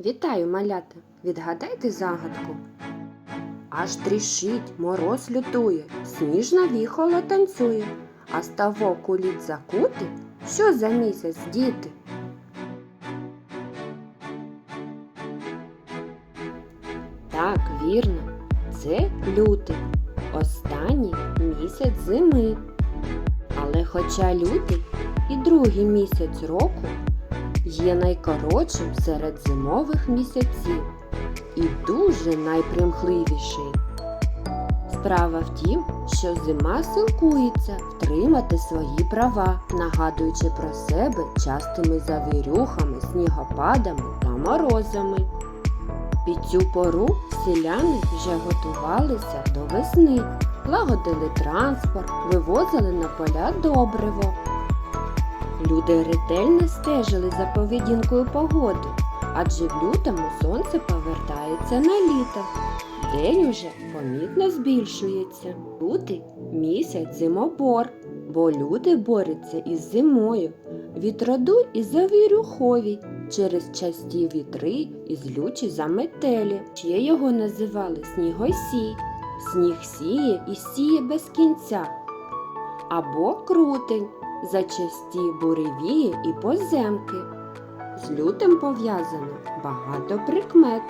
Вітаю, малята! Відгадайте загадку. Аж трішить, мороз лютує, сніжна віхола танцює, а ставок у лід закути. Що за місяць, діти? Так, вірно, це лютий, останній місяць зими. Але хоча лютий і другий місяць року є найкоротшим серед зимових місяців і дуже найпримхливіший. Справа в тім, що зима силкується втримати свої права, нагадуючи про себе частими завірюхами, снігопадами та морозами. Під цю пору селяни вже готувалися до весни, лагодили транспорт, вивозили на поля добриво. Люди ретельно стежили за поведінкою погоди, адже в лютому сонце повертається на літо. День уже помітно збільшується. Лютий місяць зимобор, бо люди борються із зимою, від і завірюхові через часті вітри і злючі заметелі. Ще його називали снігосій. Сніг сіє і сіє без кінця. Або крутень за часті буревії і поземки. З лютим пов'язано багато прикмет.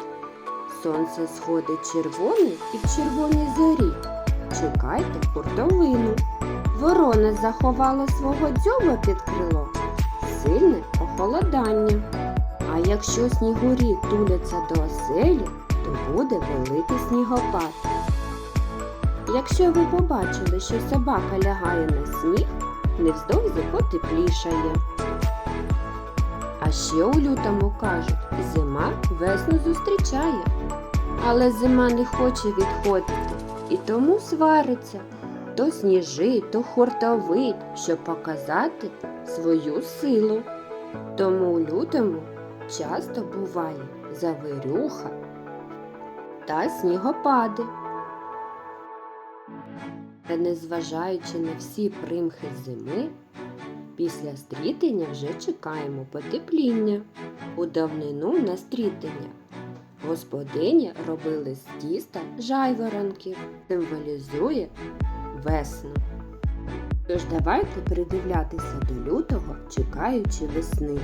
Сонце сходить червоне і в червоній зорі. Чекайте хуртовину. Ворона заховала свого дзьоба під крило. Сильне похолодання. А якщо снігурі туляться до оселі, то буде великий снігопад. Якщо ви побачили, що собака лягає на сніг, невздовзі потеплішає. А ще у лютому кажуть, зима весну зустрічає. Але зима не хоче відходити і тому свариться. То сніжить, то хуртовить, щоб показати свою силу. Тому у лютому часто буває завирюха та снігопади. Та незважаючи на всі примхи зими, після стрітення вже чекаємо потепління. У давнину на стрітення господині робили з тіста жайворонки, символізує весну. Тож давайте придивлятися до лютого, чекаючи весни.